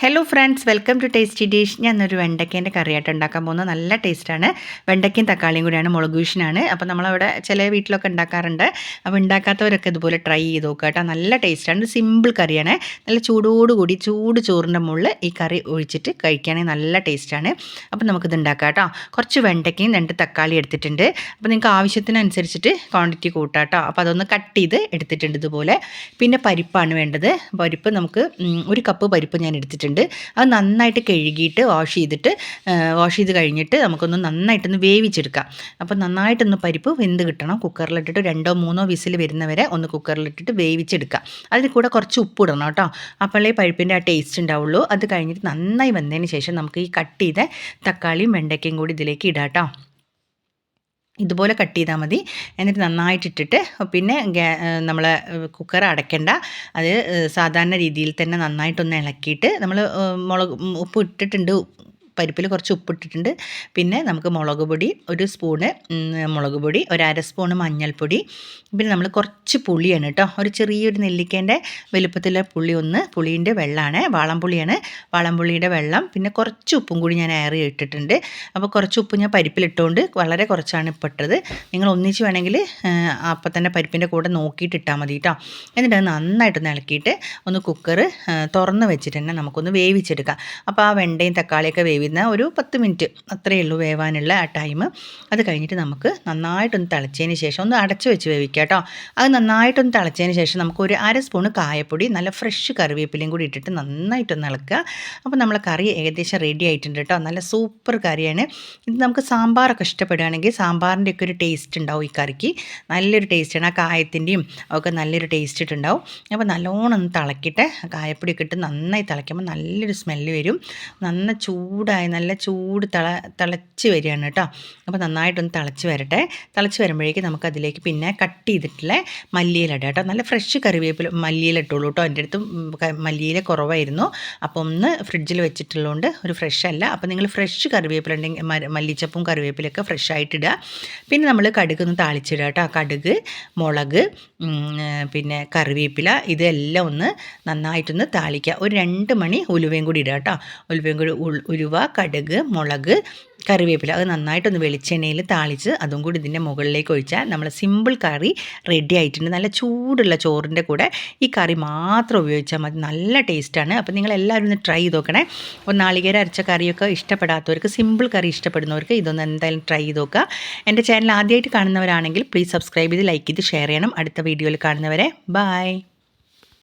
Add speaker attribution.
Speaker 1: Hello friends welcome to tasty dish ഞാൻ ഒരു വെണ്ടയ്ക്കേന്റെ കറിയായിട്ട് ഉണ്ടാക്കാൻ പോകുന്നത് നല്ല ടേസ്റ്റാണ്. വെണ്ടയ്ക്കയും തക്കാളിയും കൂടിയാണ് മുളക് വീഷിനാണ് അപ്പോൾ നമ്മളവിടെ ചില വീട്ടിലൊക്കെ ഉണ്ടാക്കാറുണ്ട്. അപ്പോൾ ഉണ്ടാക്കാത്തവരൊക്കെ ഇതുപോലെ ട്രൈ ചെയ്ത് നോക്കുക കേട്ടോ. നല്ല ടേസ്റ്റാണ്. സിമ്പിൾ കറിയാണ്. നല്ല ചൂടോടുകൂടി ചൂട് ചോറിന്റെ മുകളിൽ ഈ കറി ഒഴിച്ചിട്ട് കഴിക്കുകയാണെങ്കിൽ നല്ല ടേസ്റ്റാണ്. അപ്പോൾ നമുക്കിത് ഉണ്ടാക്കാം കേട്ടോ. കുറച്ച് വെണ്ടയ്ക്കയും രണ്ട് തക്കാളി എടുത്തിട്ടുണ്ട്. അപ്പോൾ നിങ്ങൾക്ക് ആവശ്യത്തിനനുസരിച്ചിട്ട് ക്വാണ്ടിറ്റി കൂട്ടാം കേട്ടോ. അപ്പോൾ അതൊന്ന് കട്ട് ചെയ്ത് എടുത്തിട്ടുണ്ട് ഇതുപോലെ. പിന്നെ പരിപ്പാണ് വേണ്ടത്. പരിപ്പ് നമുക്ക് ഒരു കപ്പ് പരിപ്പ് ഞാൻ എടുത്തിട്ടുണ്ട്. വെച്ചിട്ടുണ്ട്. അത് നന്നായിട്ട് കഴുകിയിട്ട് വാഷ് ചെയ്തിട്ട് വാഷ് ചെയ്ത് കഴിഞ്ഞിട്ട് നമുക്കൊന്ന് നന്നായിട്ടൊന്ന് വേവിച്ചെടുക്കാം. അപ്പോൾ നന്നായിട്ടൊന്ന് പരിപ്പ് വെന്ത് കിട്ടണം. കുക്കറിലിട്ടിട്ട് രണ്ടോ മൂന്നോ വിസിൽ വരുന്നവരെ ഒന്ന് കുക്കറിലിട്ടിട്ട് വേവിച്ചെടുക്കാം. അതിൽ കൂടെ കുറച്ച് ഉപ്പ് ഇടണം കേട്ടോ. അപ്പോഴേ പരിപ്പിന്റെ ആ ടേസ്റ്റ് ഉണ്ടാവുള്ളൂ. അത് കഴിഞ്ഞിട്ട് നന്നായി വന്നതിന് ശേഷം നമുക്ക് ഈ കട്ട് ചെയ്ത തക്കാളിയും വെണ്ടയ്ക്കയും കൂടി ഇതിലേക്ക് ഇടാം കേട്ടോ. ഇതുപോലെ കട്ട് ചെയ്താൽ മതി. എന്നിട്ട് നന്നായിട്ട് ഇട്ടിട്ട് പിന്നെ നമ്മൾ കുക്കർ അടയ്ക്കേണ്ട. അത് സാധാരണ രീതിയിൽ തന്നെ നന്നായിട്ടൊന്ന് ഇളക്കിയിട്ട് നമ്മൾ മുളക് ഉപ്പ് ഇട്ടിട്ടുണ്ട്. പരിപ്പിൽ കുറച്ച് ഉപ്പിട്ടിട്ടുണ്ട്. പിന്നെ നമുക്ക് മുളക് പൊടി ഒരു സ്പൂണ് മുളക് പൊടി ഒരു അര സ്പൂണ് മഞ്ഞൾപ്പൊടി. പിന്നെ നമ്മൾ കുറച്ച് പുളിയാണ് കേട്ടോ. ഒരു ചെറിയൊരു നെല്ലിക്കേന്റെ വലുപ്പത്തിലെ പുളി ഒന്ന് പുളീന്റെ വെള്ളമാണ് വാളംപുളിയാണ്. വാളംപുളിയുടെ വെള്ളം പിന്നെ കുറച്ച് ഉപ്പും കൂടി ഞാൻ ഏറി ഇട്ടിട്ടുണ്ട് അപ്പോൾ കുറച്ച് ഉപ്പ് ഞാൻ പരിപ്പിലിട്ടുകൊണ്ട് വളരെ കുറച്ചാണ് ഇപ്പിട്ടത് നിങ്ങൾ ഒന്നിച്ച് വേണമെങ്കിൽ അപ്പം തന്നെ പരിപ്പിന്റെ കൂടെ നോക്കിയിട്ട് ഇട്ടാൽ മതി കേട്ടോ. എന്നിട്ട് അത് നന്നായിട്ടൊന്ന് ഇളക്കിയിട്ട് ഒന്ന് കുക്കർ തുറന്ന് വെച്ചിട്ട് തന്നെ നമുക്കൊന്ന് വേവിച്ചെടുക്കാം. അപ്പോൾ ആ വെണ്ടയും തക്കാളിയൊക്കെ വേവി വേവുന്ന ഒരു പത്ത് മിനിറ്റ് അത്രയേ ഉള്ളൂ വേവാനുള്ള ആ ടൈം അത് കഴിഞ്ഞിട്ട് നമുക്ക് നന്നായിട്ടൊന്ന് തിളച്ചതിന് ശേഷം ഒന്ന് അടച്ചു വെച്ച് വേവിക്കുക കേട്ടോ. അത് നന്നായിട്ടൊന്ന് തിളച്ചതിന് ശേഷം നമുക്ക് ഒരു അര സ്പൂണ് കായപ്പൊടി നല്ല ഫ്രഷ് കറിവേപ്പിലയും കൂടി ഇട്ടിട്ട് നന്നായിട്ടൊന്ന് ഇളക്കുക. അപ്പോൾ നമ്മളെ കറി ഏകദേശം റെഡി ആയിട്ടുണ്ട് കേട്ടോ. നല്ല സൂപ്പർ കറിയാണ്. ഇത് നമുക്ക് സാമ്പാറൊക്കെ ഇഷ്ടപ്പെടുകയാണെങ്കിൽ സാമ്പാറിന്റെ ഒക്കെ ഒരു ടേസ്റ്റ് ഉണ്ടാവും ഈ കറിക്ക്. നല്ലൊരു ടേസ്റ്റാണ് ആ കായത്തിന്റെയും ഒക്കെ നല്ലൊരു ടേസ്റ്റ് ഇട്ടുണ്ടാവും. അപ്പോൾ നല്ലോണം ഒന്ന് തിളക്കിയിട്ട് കായപ്പൊടിയൊക്കെ ഇട്ട് നന്നായി തിളയ്ക്കുമ്പോൾ നല്ലൊരു സ്മെല്ല് വരും. നന്ന ചൂടായി ചൂടായി നല്ല ചൂട് തിള തിളച്ച് വരികയാണ് കേട്ടോ അപ്പോൾ നന്നായിട്ടൊന്ന് തിളച്ച് വരട്ടെ. തിളച്ച് വരുമ്പോഴേക്കും നമുക്കതിലേക്ക് പിന്നെ കട്ട് ചെയ്തിട്ടുള്ള മല്ലിയില ഇടാം കേട്ടോ നല്ല ഫ്രഷ് കറിവേപ്പില മല്ലിയില ഇട്ടുള്ളൂ കേട്ടോ എന്റെ അടുത്തും മല്ലിയില കുറവായിരുന്നു. അപ്പോൾ ഒന്ന് ഫ്രിഡ്ജിൽ വെച്ചിട്ടുള്ളതുകൊണ്ട് ഒരു ഫ്രഷ് അല്ല. അപ്പോൾ നിങ്ങൾ ഫ്രഷ് കറിവേപ്പില ഉണ്ടെങ്കിൽ മല്ലിച്ചപ്പും കറിവേപ്പിലൊക്കെ ഫ്രഷ് ആയിട്ടിടുക പിന്നെ നമ്മൾ കടുക് ഒന്ന് താളിച്ചിടുക കേട്ടോ കടുക് മുളക് പിന്നെ കറിവേപ്പില ഇതെല്ലാം ഒന്ന് നന്നായിട്ടൊന്ന് താളിക്കുക ഒരു രണ്ട് മണി ഉലുവയും കൂടി ഇടുക കേട്ടോ ഉലുവയും കൂടി ഉലുവ കടുക് മുളക് കറിവേപ്പില. അത് നന്നായിട്ടൊന്ന് വെളിച്ചെണ്ണയിൽ താളിച്ച് അതും കൂടി ഇതിന്റെ മുകളിലേക്ക് ഒഴിച്ചാൽ നമ്മൾ സിമ്പിൾ കറി റെഡി ആയിട്ടുണ്ട്. നല്ല ചൂടുള്ള ചോറിന്റെ കൂടെ ഈ കറി മാത്രം ഉപയോഗിച്ചാൽ മതി. നല്ല ടേസ്റ്റാണ് അപ്പോൾ നിങ്ങൾ എല്ലാവരും ഒന്ന് ട്രൈ ചെയ്ത് നോക്കണേ അപ്പോൾ നാളികേര അരച്ച കറിയൊക്കെ ഇഷ്ടപ്പെടാത്തവർക്ക് സിമ്പിൾ കറി ഇഷ്ടപ്പെടുന്നവർക്ക് ഇതൊന്ന് എന്തായാലും ട്രൈ ചെയ്ത് നോക്കുക എന്റെ ചാനൽ ആദ്യമായിട്ട് കാണുന്നവരാണെങ്കിൽ പ്ലീസ് സബ്സ്ക്രൈബ് ചെയ്ത് ലൈക്ക് ചെയ്ത് ഷെയർ ചെയ്യണം. അടുത്ത വീഡിയോയിൽ കാണുന്നവരെ ബായ്